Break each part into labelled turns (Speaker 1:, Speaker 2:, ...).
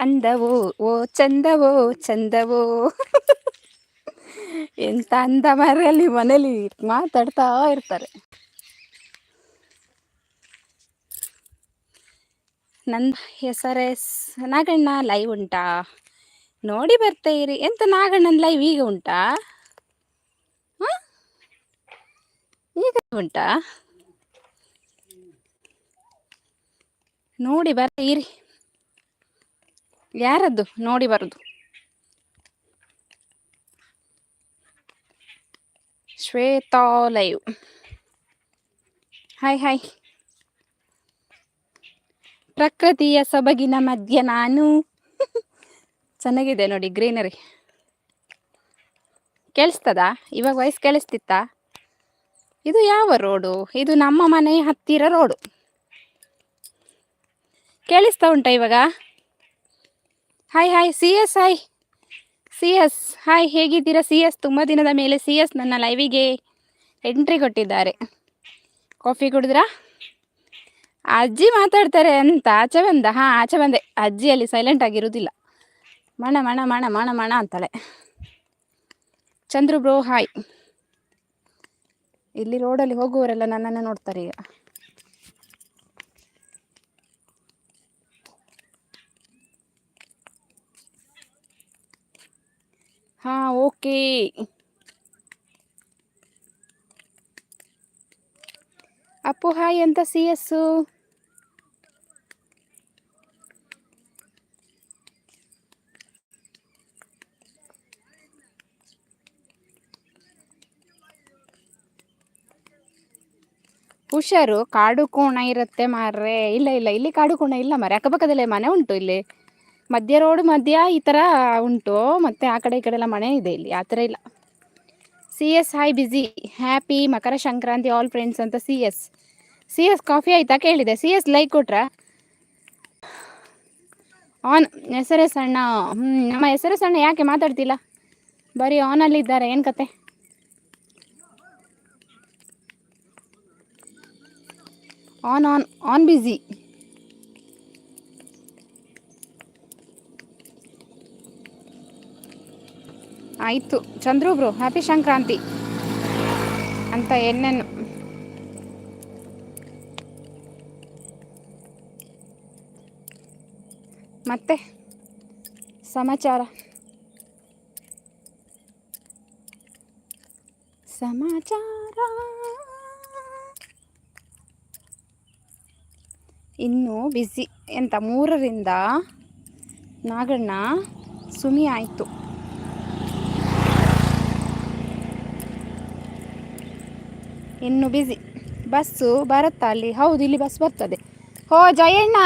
Speaker 1: ಅಂದವೋ, ಓ ಚಂದವೋ ಚಂದವೋ. ಎಂತ ಅಂದ ಮರಲ್ಲಿ ಮನೇಲಿ ಮಾತಾಡ್ತಾ ಇರ್ತಾರೆ. ನನ್ನ ಹೆಸರೇ ನಾಗಣ್ಣ ಲೈವ್ ಉಂಟಾ? ನೋಡಿ ಬರ್ತೀರಿ. ಎಂತ ನಾಗಣ್ಣನ ಲೈವ್ ಈಗ ಉಂಟಾ? ಈಗ ಉಂಟಾ? ನೋಡಿ ಬರ್ತೀರಿ. ಯಾರದ್ದು? ನೋಡಿ ಬರೋದು. ಶ್ವೇತಾ ಲೈವ್ ಹಾಯ್ ಹಾಯ್ ಪ್ರಕೃತಿಯ ಸೊಬಗಿನ ಮಧ್ಯ ನಾನು. ಚೆನ್ನಾಗಿದೆ ನೋಡಿ, ಗ್ರೀನರಿ. ಕೇಳಿಸ್ತದ? ಇವಾಗ ವಯಸ್ಸು ಕೇಳಿಸ್ತಿತ್ತಾ? ಇದು ಯಾವ ರೋಡು? ಇದು ನಮ್ಮ ಮನೆ ಹತ್ತಿರ ರೋಡು. ಕೇಳಿಸ್ತಾ ಉಂಟಾ ಇವಾಗ? Hi hi C S hi C S hi ಹೇಗಿದ್ದೀರಾ? ಸಿ ಎಸ್ ತುಂಬ ದಿನದ ಮೇಲೆ ಸಿ ಎಸ್ ನನ್ನ ಲೈವಿಗೆ ಎಂಟ್ರಿ ಕೊಟ್ಟಿದ್ದಾರೆ. ಕಾಫಿ ಕುಡಿದ್ರಾ? ಅಜ್ಜಿ ಮಾತಾಡ್ತಾರೆ ಅಂತ ಆಚೆ ಬಂದ. ಹಾಂ, ಆಚೆ ಬಂದೆ. ಅಜ್ಜಿಯಲ್ಲಿ ಸೈಲೆಂಟ್ ಆಗಿರುವುದಿಲ್ಲ ಮಣ ಮಣ ಮಣ ಮಣ ಮಣ ಅಂತಾಳೆ. ಚಂದ್ರು ಬ್ರೋ ಹಾಯ್ ಇಲ್ಲಿ ರೋಡಲ್ಲಿ ಹೋಗುವವರೆಲ್ಲ ನನ್ನನ್ನು ನೋಡ್ತಾರೆ ಈಗ. ಹಾಂ, ಓಕೆ. ಅಪ್ಪು, ಹಾಯ್ ಅಂತ ಸಿ ಎಸ್ಸು ಹುಷಾರು, ಕಾಡು ಕೋಣ ಇರುತ್ತೆ ಮಾರ್ರೆ. ಇಲ್ಲ ಇಲ್ಲ, ಇಲ್ಲಿ ಕಾಡು ಕೋಣ ಇಲ್ಲ ಮಾರೆ ಅಕ್ಕಪಕ್ಕದಲ್ಲೇ ಮನೆ ಉಂಟು ಇಲ್ಲಿ. ಮಧ್ಯ ರೋಡ್ ಮಧ್ಯ ಈ ಥರ ಉಂಟು. ಮತ್ತು ಆ ಕಡೆ ಈ ಕಡೆ ಎಲ್ಲ ಮನೆ ಇದೆ ಇಲ್ಲಿ. ಆ ಥರ ಇಲ್ಲ. ಸಿ ಎಸ್ ಹಾಯ್ ಬಿಸಿ happy Makara Sankranti all friends ಅಂತ C S C S coffee ಆಯ್ತಾ? ಕೇಳಿದೆ. ಸಿ ಎಸ್ ಲೈಕ್ ಕೊಟ್ರಾ? ಆನ್ ಹೆಸರೇ ಸಣ್ಣ ನಮ್ಮ ಹೆಸರೇ ಸಣ್ಣ ಯಾಕೆ ಮಾತಾಡ್ತಿಲ್ಲ? ಬರೀ ಆನಲ್ಲಿದ್ದಾರೆ ಏನು ಕತೆ? ಆನ್ ಆನ್ ಆನ್ ಬಿಸಿ ಆಯಿತು. Chandru bro happy Sankranti. ಅಂತ ಏನೇನು ಮತ್ತೆ ಸಮಾಚಾರ? ಸಮಾಚಾರ? ಇನ್ನು ಬಿಸಿ ಎಂತ, ಮೂರರಿಂದ ನಾಗಣ್ಣ ಸುಮಿ ಆಯಿತು. ಇನ್ನು ಬಿಸಿ ಬಸ್ಸು ಬರುತ್ತಾ ಅಲ್ಲಿ? ಹೌದು ಇಲ್ಲಿ ಬಸ್ ಬರ್ತದೆ. ಹೋ Jayanna.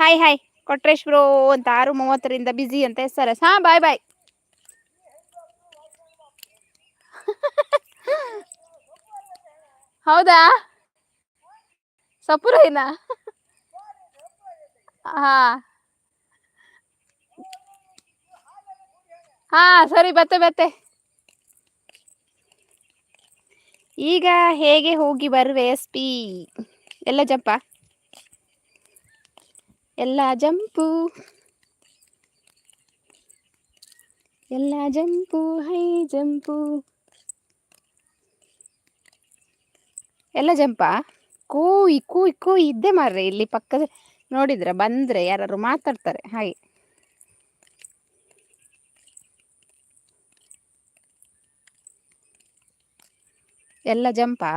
Speaker 1: Hi hi Kotresh bro ಅಂತ ಆರು ಮೂವತ್ತರಿಂದ ಬ್ಯುಸಿ ಅಂತ ಎಸ್ ಹಾಂ ಬಾಯ್ ಬಾಯ್ ಹೌದಾ? ಸಪುರ ಹಾ. ಹಾ, ಸರಿ, ಬತ್ತೆ ಬತ್ತೆ. ಈಗ ಹೇಗೆ ಹೋಗಿ ಬರುವೆ ಎಸ್ ಪಿ? ಎಲ್ಲ ಜಂಪ? ಎಲ್ಲ ಜಂಪು. ಎಲ್ಲ ಜಂಪು, ಹೈ ಜಂಪು. ಎಲ್ಲ ಜಂಪ? ಕೂಯಿ, ಕೂಯ್ ಕೂಯ್ ಇದ್ದೆ ಮಾರ್ರೆ ಇಲ್ಲಿ ಪಕ್ಕದ, ನೋಡಿದ್ರೆ ಬಂದ್ರೆ ಯಾರು ಮಾತಾಡ್ತಾರೆ, ಹಾಗೆ. ಎಲ್ಲ ಜಂಪಾ?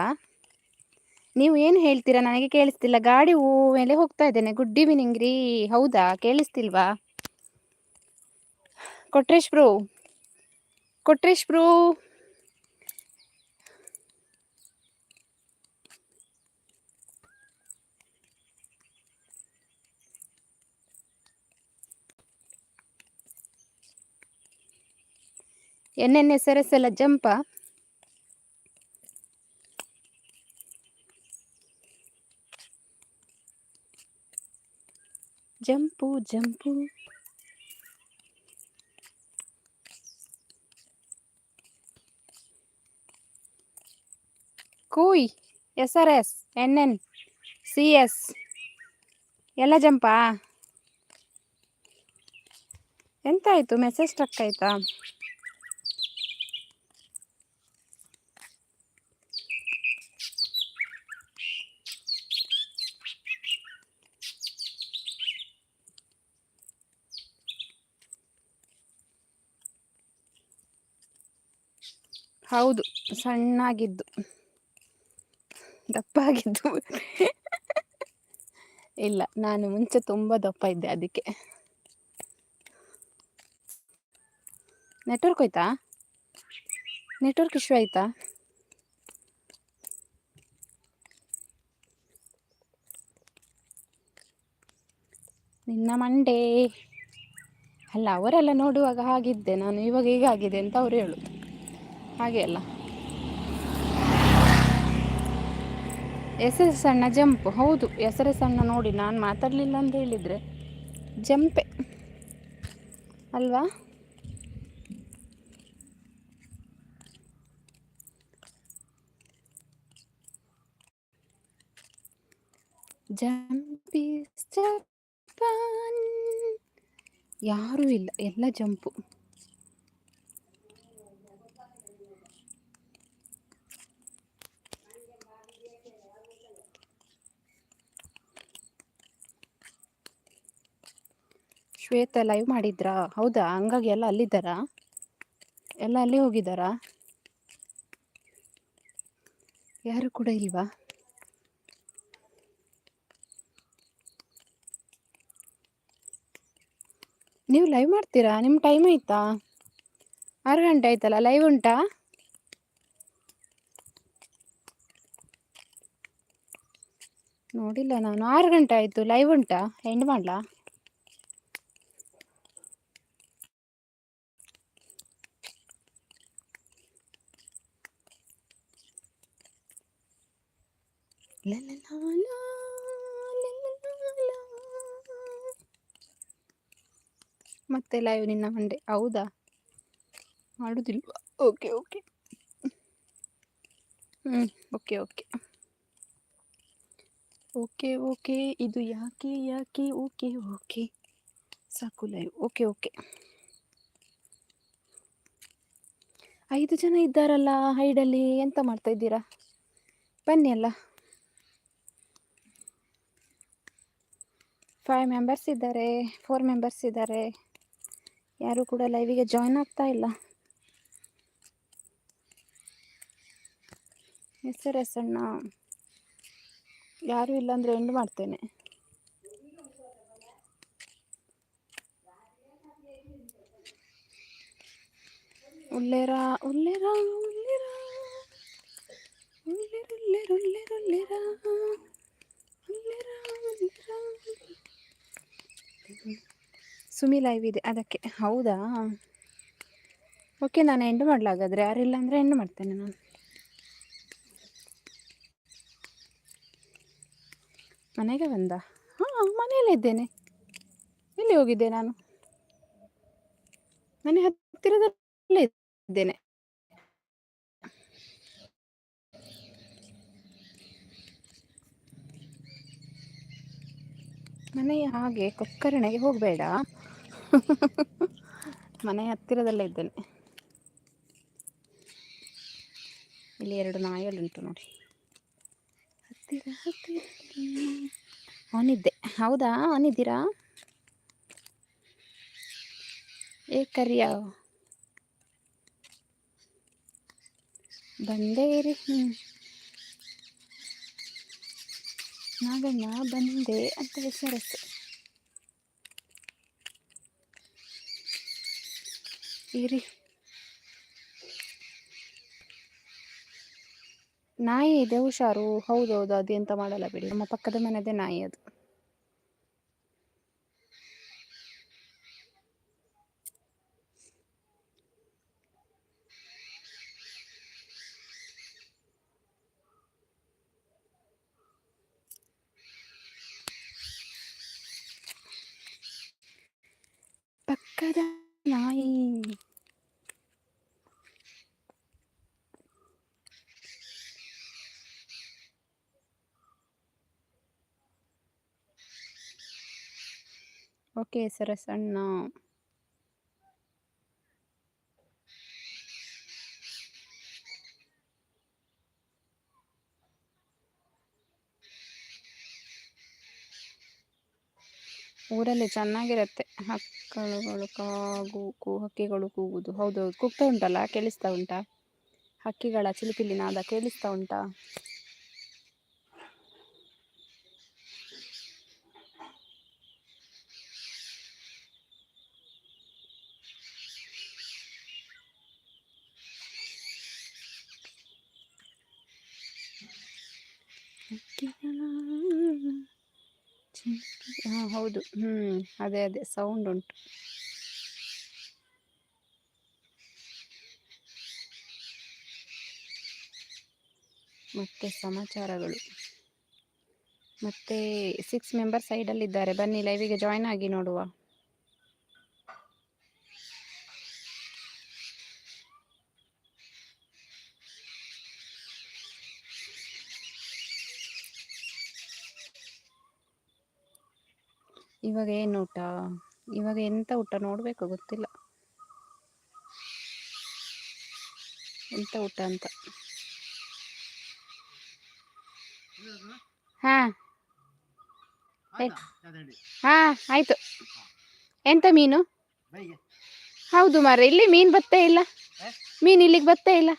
Speaker 1: ನೀವು ಏನು ಹೇಳ್ತೀರಾ? ನನಗೆ ಕೇಳಿಸ್ತಿಲ್ಲ. ಗಾಡಿ ಹೂ ಮೇಲೆ ಹೋಗ್ತಾ ಇದ್ದೇನೆ. ಗುಡ್ ಈವ್ನಿಂಗ್ ರೀ. ಹೌದಾ? ಕೇಳಿಸ್ತಿಲ್ವಾ? Kotresh bro. Kotresh bro. N N S R S ಎಲ್ಲ Zampa? Jump jump. ಕೂಯ್, S R S, N N, C S. ಎಲ್ಲ ಜಂಪಾ? ಎಂತಾಯಿತು? ಮೆಸೇಜ್ ಸ್ಟ್ರಕ್ ಆಯ್ತಾ? ಹೌದು, ಸಣ್ಣಾಗಿದ್ದು. ದಪ್ಪ ಆಗಿದ್ದು ಇಲ್ಲ, ನಾನು ಮುಂಚೆ ತುಂಬ ದಪ್ಪ ಇದ್ದೆ ಅದಕ್ಕೆ. ನೆಟ್ವರ್ಕ್ ಹೋಯ್ತಾ? ನೆಟ್ವರ್ಕ್ ಇಶ್ಯೂ ಆಯ್ತಾ? ನಿನ್ನ ಮಂಡೇ. ಅಲ್ಲ, ಅವರೆಲ್ಲ ನೋಡುವಾಗ ಹಾಗಿದ್ದೆ. ನಾನು ಇವಾಗ ಹೀಗಾಗಿದೆ ಅಂತ ಅವರು ಹೇಳುದು. ಹಾಗೆ ಅಲ್ಲ. ಹೆಸರು ಸಣ್ಣ ಜಂಪ್. ಹೌದು, ಹೆಸರು ಸಣ್ಣ ನೋಡಿ, ನಾನು ಮಾತಾಡಲಿಲ್ಲ ಅಂತ ಹೇಳಿದರೆ. ಜಂಪೆ. ಅಲ್ವಾ? ಜಂಪಿ ಯಾರೂ ಇಲ್ಲ, ಎಲ್ಲ ಜಂಪು. ಶ್ವೇತ ಲೈವ್ ಮಾಡಿದ್ರಾ? ಹೌದಾ? ಹಂಗಾಗಿ ಎಲ್ಲ ಅಲ್ಲಿದ್ದಾರಾ? ಎಲ್ಲ ಅಲ್ಲಿ ಹೋಗಿದ್ದಾರಾ? ಯಾರು ಕೂಡ ಇಲ್ವಾ? ನೀವು ಲೈವ್ ಮಾಡ್ತೀರಾ? ನಿಮ್ಮ ಟೈಮ್ ಆಯ್ತಾ? ಆರು ಗಂಟೆ ಆಯ್ತಲ್ಲ? ಲೈವ್ ಉಂಟಾ? ನೋಡಿಲ್ಲ ನಾನು. ಆರು ಗಂಟೆ ಆಯಿತು. ಲೈವ್ ಉಂಟಾ? ಎಂಡ್ ಮಾಡಲಾ? ಮತ್ತೆ ಲೈವ್ ನಿನ್ನ ಮಂಡೆ ಹೌದಾ? ಮಾಡುವುದಿಲ್ವಾ ಓಕೆ ಓಕೆ ಹ್ಞೂ ಓಕೆ ಓಕೆ ಓಕೆ ಓಕೆ ಇದು ಯಾಕೆ ಯಾಕೆ? ಓಕೆ ಓಕೆ ಸಾಕು ಲೈವ್ ಓಕೆ ಓಕೆ ಐದು ಜನ ಇದ್ದಾರಲ್ಲ ಹೈಡಲ್ಲಿ ಎಂತ ಮಾಡ್ತಾ ಇದ್ದೀರಾ? ಬನ್ನಿ ಅಲ್ಲ. ಫೈವ್ ಮೆಂಬರ್ಸ್ ಇದ್ದಾರೆ ಫೋರ್ ಮೆಂಬರ್ಸ್ ಇದ್ದಾರೆ. ಯಾರು ಕೂಡ ಲೈವಿಗೆ ಜಾಯ್ನ್ ಆಗ್ತಾ ಇಲ್ಲ. ಹೆಸರು ಹೆಸಣ್ಣ ಯಾರು ಇಲ್ಲ ಅಂದರೆ ಎಂಡ್ ಮಾಡ್ತೇನೆ. ಉಲ್ಲೇರ ಉಲ್ಲೇರ ಉಲ್ಲೇರ ಉಲ್ಲೇರ ಉಲ್ಲೇರ ಉಲ್ಲೇರ ಉಲ್ಲೇರ ಉಲ್ಲೇರ ಉಲ್ಲೇರ ಸುಮಿ ಲೈವ್ ಇದೆ. ಅದಕ್ಕೆ, ಹೌದಾ? ಓಕೆ ನಾನು ಎಂಡ್ ಮಾಡಲಾಗಾದ್ರೆ ಯಾರಿಲ್ಲ ಅಂದರೆ ಎಂಡು ಮಾಡ್ತೇನೆ ನಾನು. ಮನೆಗೆ ಬಂದ? ಹಾಂ ಮನೆಯಲ್ಲಿದ್ದೇನೆ ಎಲ್ಲಿ ಹೋಗಿದ್ದೆ ನಾನು? ಮನೆ ಹತ್ತಿರದಲ್ಲೇ ಇದ್ದೇನೆ. ಮನೆಯ ಹಾಗೆ ಕೊಕ್ಕರಣೆಗೆ ಹೋಗಬೇಡ. ಮನೆ ಹತ್ತಿರದಲ್ಲೇ ಇದ್ದೇನೆ. ಇಲ್ಲಿ ಎರಡು ನಾಯಿಗಳುಂಟು ನೋಡಿ. ಹತ್ತಿರ ಹತ್ತಿರ. ಅವನಿದ್ದೆ ಹೌದಾ? ಅವನಿದ್ದೀರಾ ಏ ಕರಿಯ. ಬಂದೇ ಇರಿ. ಹ್ಞೂ ನಾಗಣ್ಣ ಬಂದೆ ಅಂತ ವಿಚಾರಿಸ್ತು ಇರಿ. ನಾಯಿ ಇದೆ ಹುಷಾರು. ಹೌದೌದು ಅದು ಎಂತ ಮಾಡಲ್ಲ ಬಿಡಿ. ನಮ್ಮ ಪಕ್ಕದ ಮನೆದೇ ನಾಯಿ ಅದು. ಪಕ್ಕದ ನಾಯಿ ಓಕೆ ಸರಸ್ ಅಣ್ಣ ಊರಲ್ಲಿ ಚೆನ್ನಾಗಿರುತ್ತೆ. ಹಕ್ಕಳುಗಳು, ಕಾಗು, ಕೂ, ಹಕ್ಕಿಗಳು ಕೂಗುದು ಹೌದು ಕೂಗ್ತಾ ಉಂಟಲ್ಲ? ಕೇಳಿಸ್ತಾ ಉಂಟಾ? ಹಕ್ಕಿಗಳ ಚಿಲಿಪಿಲಿ ನಾದ ಕೇಳಿಸ್ತಾ ಉಂಟಾ? ಹಾಂ, ಹೌದು. ಹ್ಞೂ ಅದೇ ಅದೇ. ಸೌಂಡ್ ಉಂಟು. ಮತ್ತೆ ಸಮಾಚಾರಗಳು. ಮತ್ತೆ ಸಿಕ್ಸ್ ಮೆಂಬರ್ ಸೈಡಲ್ಲಿದ್ದಾರೆ ಬನ್ನಿ ಲೈವಿಗೆ ಜಾಯ್ನ್ ಆಗಿ ನೋಡುವ. ಇವಾಗ ಏನು ಊಟ? ಇವಾಗ ಎಂತ ಊಟ ನೋಡಬೇಕು ಗೊತ್ತಿಲ್ಲ. ಎಂತ ಊಟ ಅಂತ? ಹಾ. ಹಾ ಆಯ್ತು. ಎಂತ ಮೀನು? ಹೌದು ಮಾರ್ರೆ ಇಲ್ಲಿ ಮೀನು ಬತ್ತೇ ಇಲ್ಲ. ಮೀನು ಇಲ್ಲಿಗೆ ಬತ್ತೇ ಇಲ್ಲ.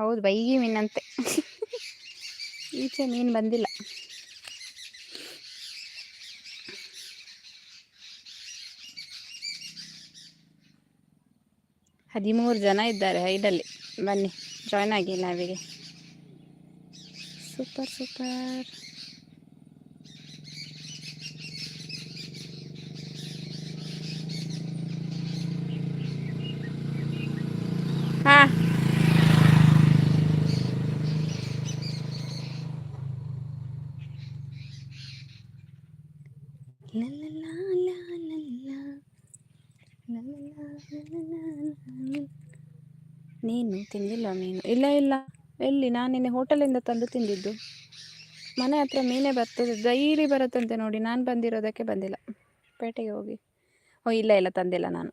Speaker 1: ಹೌದು, ಬೈಗಿ ಮೀನಂತೆ. ಈಚೆ ಮೀನು ಬಂದಿಲ್ಲ. ಹದಿಮೂರು ಜನ ಇದ್ದಾರೆ ಹೈಡಲ್ಲಿ ಬನ್ನಿ ಜಾಯ್ನ್ ಆಗಿ ನಾವಿಗೆ ಸೂಪರ್ ಸೂಪರ್ ನೀನು ತಿಂದಿಲ್ಲ ಮೀನು. ಇಲ್ಲ ಇಲ್ಲ. ಎಲ್ಲಿ? ನಾನು ನಿನ್ನೆ ಹೋಟೆಲಿಂದ ತಂದು ತಿಂದಿದ್ದು. ಮನೆ ಹತ್ರ ಮೀನೇ ಬರ್ತದೆ. ಡೈಲಿ ಬರುತ್ತಂತೆ ನೋಡಿ. ನಾನು ಬಂದಿರೋದಕ್ಕೆ ಬಂದಿಲ್ಲ. ಪೇಟೆಗೆ ಹೋಗಿ. ಓ, ಇಲ್ಲ ಇಲ್ಲ, ತಂದಿಲ್ಲ ನಾನು.